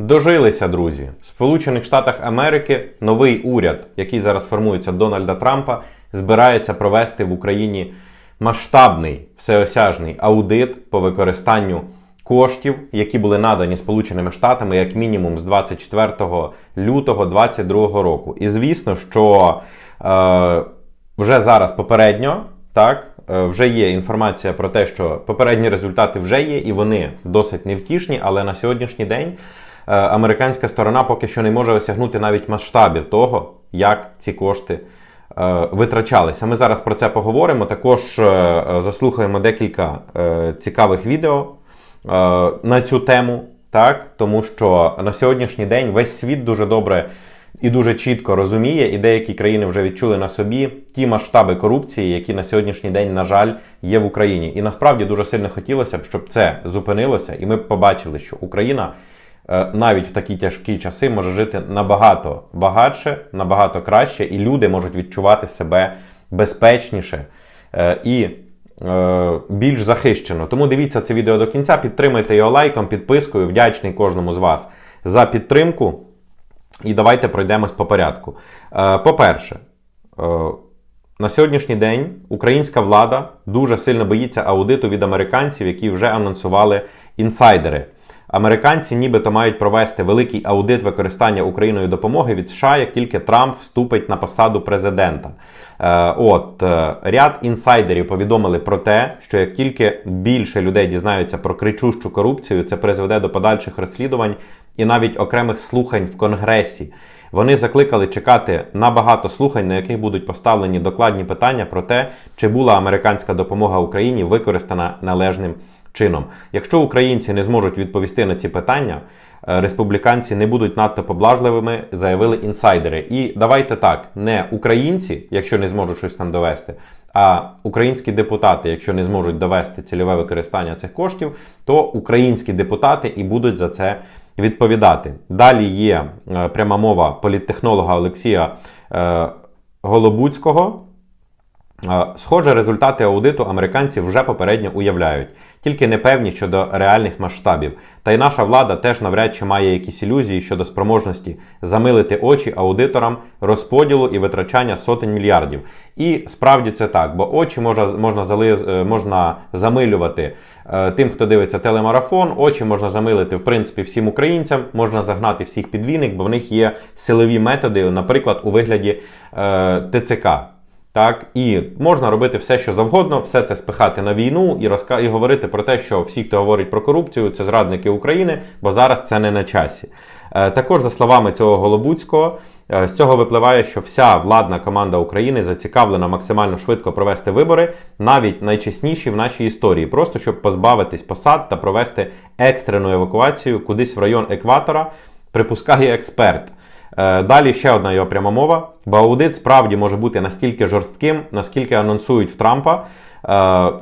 Дожилися, друзі. В Сполучених Штатах Америки новий уряд, який зараз формується Дональда Трампа, збирається провести в Україні масштабний всеосяжний аудит по використанню коштів, які були надані Сполученими Штатами як мінімум з 24 лютого 2022 року. І звісно, що е, вже зараз попередньо так. е, Вже є інформація про те, що попередні результати вже є, і вони досить невтішні, але на сьогоднішній день американська сторона поки що не може осягнути навіть масштабів того, як ці кошти е, витрачалися. Ми зараз про це поговоримо. Також е, е, заслухаємо декілька е, цікавих відео е, на цю тему, так? тому що на сьогоднішній день весь світ дуже добре і дуже чітко розуміє, і деякі країни вже відчули на собі ті масштаби корупції, які на сьогоднішній день, на жаль, є в Україні. І насправді дуже сильно хотілося б, щоб це зупинилося, і ми б побачили, що Україна е, навіть в такі тяжкі часи може жити набагато багатше, набагато краще, і люди можуть відчувати себе безпечніше е, і е, більш захищено. Тому дивіться це відео до кінця, підтримайте його лайком, підпискою. Вдячний кожному з вас за підтримку. І давайте пройдемось по порядку. Е, По-перше, е, на сьогоднішній день українська влада дуже сильно боїться аудиту від американців, які вже анонсували інсайдери. Американці нібито мають провести великий аудит використання Україною допомоги від США, як тільки Трамп вступить на посаду президента. Е, От е, ряд інсайдерів повідомили про те, що як тільки більше людей дізнаються про кричущу корупцію, це призведе до подальших розслідувань і навіть окремих слухань в Конгресі. Вони закликали чекати на багато слухань, на яких будуть поставлені докладні питання про те, чи була американська допомога Україні використана належним чином. Якщо українці не зможуть відповісти на ці питання, е, республіканці не будуть надто поблажливими, заявили інсайдери. І давайте так: не українці, якщо не зможуть щось там довести, а українські депутати, якщо не зможуть довести цільове використання цих коштів, то українські депутати і будуть за це відповідати. Далі є е, пряма мова політтехнолога Олексія е, Голобуцького. Схоже, результати аудиту американці вже попередньо уявляють, тільки не певні щодо реальних масштабів. Та й наша влада теж навряд чи має якісь ілюзії щодо спроможності замилити очі аудиторам розподілу і витрачання сотень мільярдів. І справді це так, бо очі можна, можна, зали, е, можна замилювати е, тим, хто дивиться телемарафон, очі можна замилити в принципі всім українцям, можна загнати всіх під віник, бо в них є силові методи, наприклад, у вигляді е, ТЦК. Так, і можна робити все, що завгодно, все це спихати на війну і розка... і говорити про те, що всі, хто говорить про корупцію, це зрадники України, бо зараз це не на часі. Е, також, за словами цього Голобуцького, е, з цього випливає, що вся владна команда України зацікавлена максимально швидко провести вибори, навіть найчесніші в нашій історії, просто щоб позбавитись посад та провести екстрену евакуацію кудись в район екватора, припускає експерт. Е, Далі ще одна його пряма мова. Бо аудит справді може бути настільки жорстким, наскільки анонсують в Трампа. Е,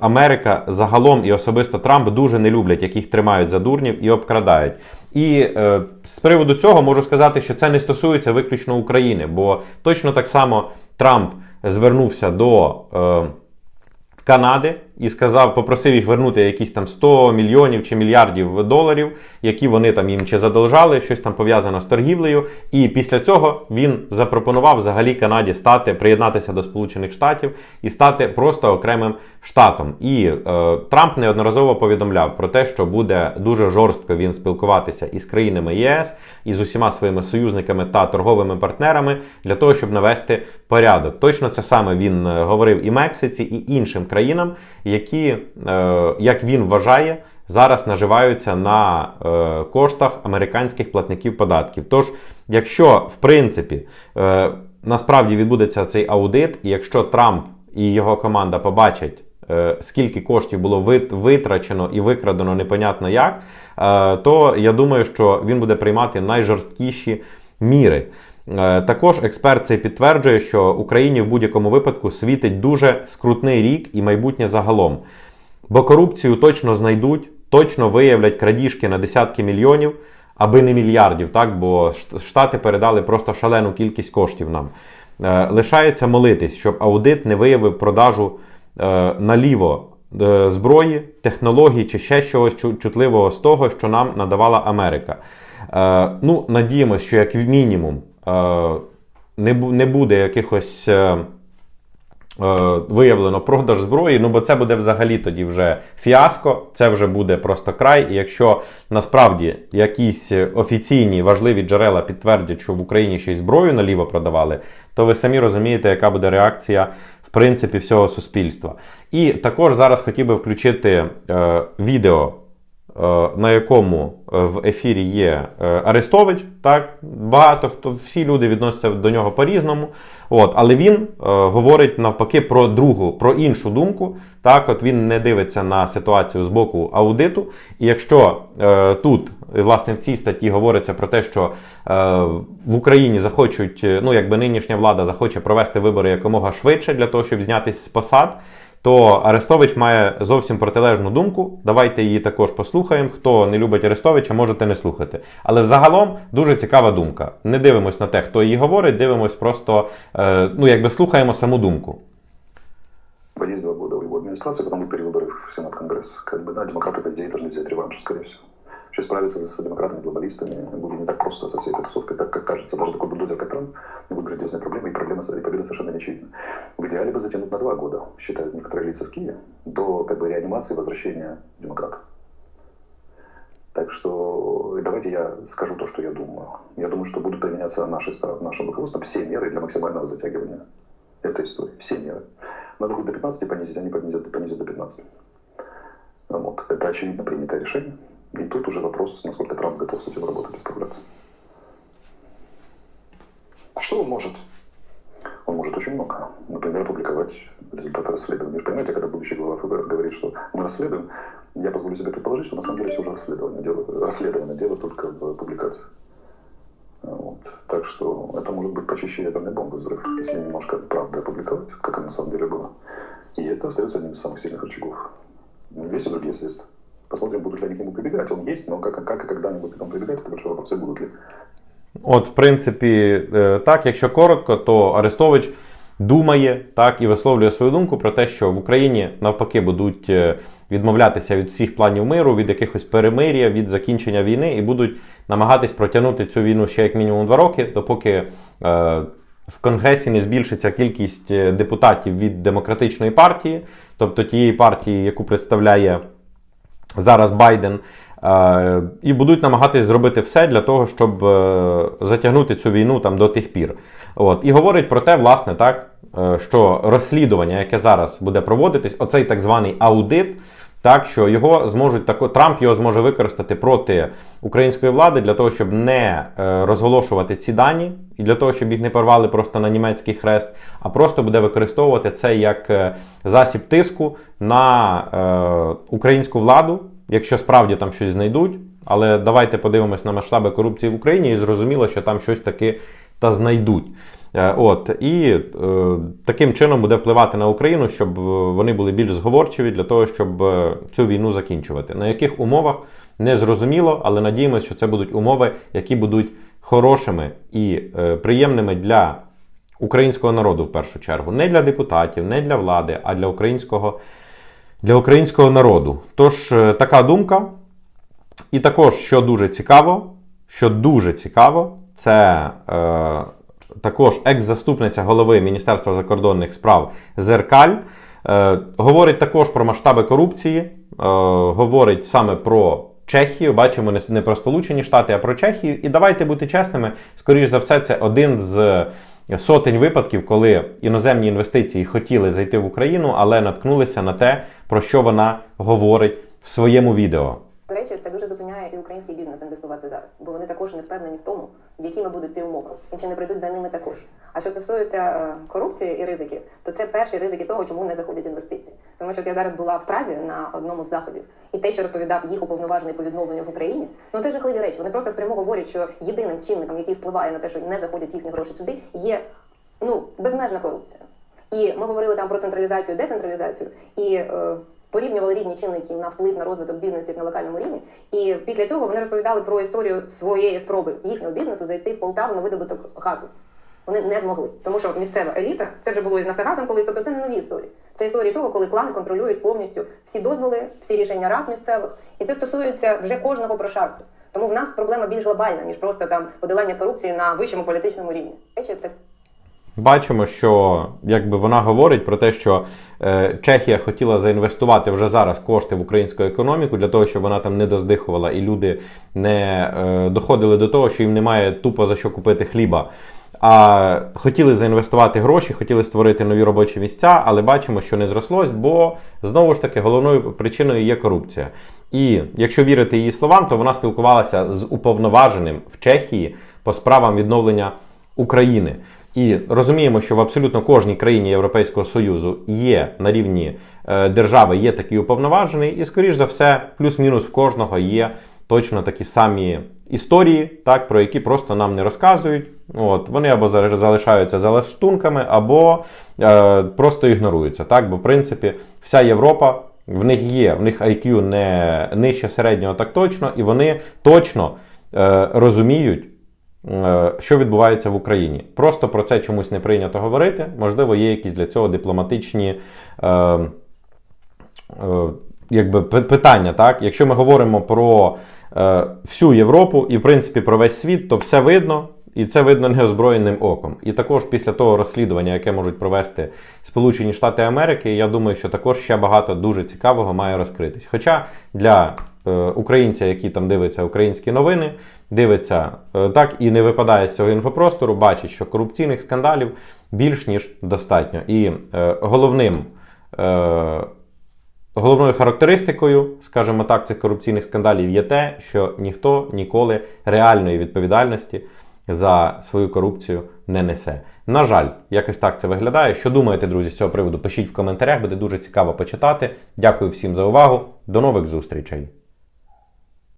Америка загалом і особисто Трамп дуже не люблять, яких тримають за дурнів і обкрадають. І е, з приводу цього можу сказати, що це не стосується виключно України, бо точно так само Трамп звернувся до. Канади і сказав, попросив їх вернути якісь там 100 мільйонів чи мільярдів доларів, які вони там їм чи задолжали, щось там пов'язано з торгівлею. І після цього він запропонував взагалі Канаді стати, приєднатися до Сполучених Штатів і стати просто окремим штатом. І е, Трамп неодноразово повідомляв про те, що буде дуже жорстко він спілкуватися із країнами ЄС і з усіма своїми союзниками та торговими партнерами для того, щоб навести порядок. Точно це саме він е, говорив і Мексиці, і іншим країнам, які, е, як він вважає, зараз наживаються на е, коштах американських платників податків. Тож, якщо в принципі е, насправді відбудеться цей аудит, і якщо Трамп і його команда побачать. Скільки коштів було вит- витрачено і викрадено непонятно як, то я думаю, що він буде приймати найжорсткіші міри. Е, Також експерт цей підтверджує, що Україні в будь-якому випадку світить дуже скрутний рік і майбутнє загалом. Бо корупцію точно знайдуть, точно виявлять крадіжки на десятки мільйонів, аби не мільярдів, так? бо Штати передали просто шалену кількість коштів нам. Е, Лишається молитись, щоб аудит не виявив продажу е, наліво зброї, технологій чи ще чогось чутливого з того, що нам надавала Америка. Ну, надіємося, що як мінімум не, буде якихось. Е, е, Виявлено продаж зброї, ну бо це буде взагалі тоді вже фіаско, це вже буде просто край. І якщо насправді якісь офіційні важливі джерела підтвердять, що в Україні ще й зброю наліво продавали, то ви самі розумієте, яка буде реакція в принципі всього суспільства. І також зараз хотів би включити е, відео на якому е, в ефірі є е, Арестович. Так, багато хто всі люди відносяться до нього по-різному. От, але він е, говорить навпаки про другу, про іншу думку. Так, от він не дивиться на ситуацію з боку аудиту. І якщо е, тут, е, власне, в цій статті говориться про те, що е, в Україні захочуть, е, ну якби нинішня влада захоче провести вибори якомога швидше для того, щоб знятися з посад то Арестович має зовсім протилежну думку. Давайте її також послухаємо. Хто не любить Арестовича, можете не слухати. Але взагалом дуже цікава думка. Не дивимось на те, хто її говорить, дивимось просто, е, ну якби слухаємо саму думку. Есть два года в его администрации, потом будет перевыборы в Сенат Конгресс. Как бы, да, демократы, по идее, должны взять реванш, скорее всего. Сейчас справиться с, с демократами-глобалистами будет не так просто со всей этой тусовкой, как, как кажется. Даже такой бульдозер, как Трамп, будет грандиозной проблемой, и проблема и победа совершенно не очевидна. В идеале бы затянуть на два года, считают некоторые лица в Киеве, до как бы, реанимации и возвращения демократов. Так что давайте я скажу то, что я думаю. Я думаю, что будут применяться нашей, нашим руководством все меры для максимального затягивания этой истории. Все меры. Надо будет до 15 понизить, они понизят, понизят до 15. Вот. Это очевидно принятое решение. И тут уже вопрос, насколько Трамп готов с этим работать и справляться. А что он может? Он может очень много. Например, опубликовать результаты расследования. Вы понимаете, когда будущий глава ФБР говорит, что мы расследуем, я позволю себе предположить, что на самом деле все уже расследование. Дело, расследование, дело только в публикации. Вот. Так что это может быть почище ядерной бомбы взрыв, если немножко правды опубликовать, как оно на самом деле было. И это остается одним из самых сильных рычагов. Ну, Есть и другие средства. Посмотрим, будут ли они к нему прибегать. Он есть, но как, как и когда-нибудь к нему прибегать, это большой вопрос, и будут ли. От, в принципі, е, так, якщо коротко, то Арестович думає так і висловлює свою думку про те, що в Україні навпаки будуть е, відмовлятися від всіх планів миру, від якихось перемир'я, від закінчення війни, і будуть намагатись протягнути цю війну ще як мінімум два роки, допоки е, в Конгресі не збільшиться кількість е, депутатів від демократичної партії, тобто тієї партії, яку представляє зараз Байден, е, і будуть намагатись зробити все для того, щоб е, затягнути цю війну там до тих пір. От. І говорить про те, власне, так, е, що розслідування, яке зараз буде проводитись, оцей так званий аудит. Так, що його зможуть тако Трамп його зможе використати проти української влади для того, щоб не е, розголошувати ці дані, і для того, щоб їх не порвали просто на німецький хрест, а просто буде використовувати це як е, засіб тиску на е, українську владу, якщо справді там щось знайдуть. Але давайте подивимось на масштаби корупції в Україні і зрозуміло, що там щось таки та знайдуть. Е, От і е, таким чином буде впливати на Україну, щоб е, вони були більш зговорчиві для того, щоб е, цю війну закінчувати. На яких умовах не зрозуміло, але надіємося, що це будуть умови, які будуть хорошими і е, приємними для українського народу в першу чергу, не для депутатів, не для влади, а для українського, для українського народу. Тож е, така думка. І також, що дуже цікаво, що дуже цікаво, це е, також екс-заступниця голови Міністерства закордонних справ Зеркаль. Е, говорить також про масштаби корупції, е, говорить саме про Чехію. Бачимо не, про Сполучені Штати, а про Чехію. І давайте бути чесними, скоріш за все, це один з сотень випадків, коли іноземні інвестиції хотіли зайти в Україну, але наткнулися на те, про що вона говорить в своєму відео. До речі, це дуже зупиняє і український бізнес інвестувати зараз, бо вони також не впевнені в тому, якими будуть ці умови, і чи не прийдуть за ними також. А що стосується е, корупції і ризиків, то це перші ризики того, чому не заходять інвестиції. Тому що от я зараз була в Празі на одному з заходів, і те, що розповідав їх уповноважений по відновленню в Україні, ну це жахливі речі. Вони просто спрямо говорять, що єдиним чинником, який впливає на те, що не заходять їхні гроші сюди, є ну безмежна корупція. І ми говорили там про централізацію, децентралізацію і е, порівнювали різні чинники на вплив на розвиток бізнесів на локальному рівні. І після цього вони розповідали про історію своєї спроби їхнього бізнесу зайти в Полтаву на видобуток газу. Вони не змогли, тому що місцева еліта це вже було із Нафтогазом колись, тобто це не нові історії. Це історії того, коли клани контролюють повністю всі дозволи, всі рішення рад місцевих, і це стосується вже кожного прошарку. Тому в нас проблема більш глобальна, ніж просто там подолання корупції на вищому політичному рівні. Це Бачимо, що якби вона говорить про те, що е, Чехія хотіла заінвестувати вже зараз кошти в українську економіку для того, щоб вона там не доздихувала і люди не е, доходили до того, що їм немає тупо за що купити хліба. А хотіли заінвестувати гроші, хотіли створити нові робочі місця, але бачимо, що не зрослось, бо знову ж таки головною причиною є корупція. І якщо вірити її словам, то вона спілкувалася з уповноваженим в Чехії по справам відновлення України. І розуміємо, що в абсолютно кожній країні Європейського Союзу є на рівні е, держави є такий уповноважений, і, скоріш за все, плюс-мінус в кожного є точно такі самі історії, так, про які просто нам не розказують. От, вони або за- залишаються за лаштунками, або е, просто ігноруються. Так, бо в принципі вся Європа. В них є, в них IQ не нижче середнього, так точно, і вони точно е, розуміють, що відбувається в Україні. Просто про це чомусь не прийнято говорити. Можливо, є якісь для цього дипломатичні е, е, якби, питання. Так? Якщо ми говоримо про е, всю Європу і, в принципі, про весь світ, то все видно. І це видно неозброєним оком. І також після того розслідування, яке можуть провести Сполучені Штати Америки, я думаю, що також ще багато дуже цікавого має розкритись. Хоча для е, українця, який там дивиться українські новини, дивиться е, так і не випадає з цього інфопростору, бачить, що корупційних скандалів більш ніж достатньо. І е, головним. Е, Головною характеристикою, скажімо так, цих корупційних скандалів є те, що ніхто ніколи реальної відповідальності за свою корупцію не несе. На жаль, якось так це виглядає. Що думаєте, друзі, з цього приводу? Пишіть в коментарях, буде дуже цікаво почитати. Дякую всім за увагу. До нових зустрічей!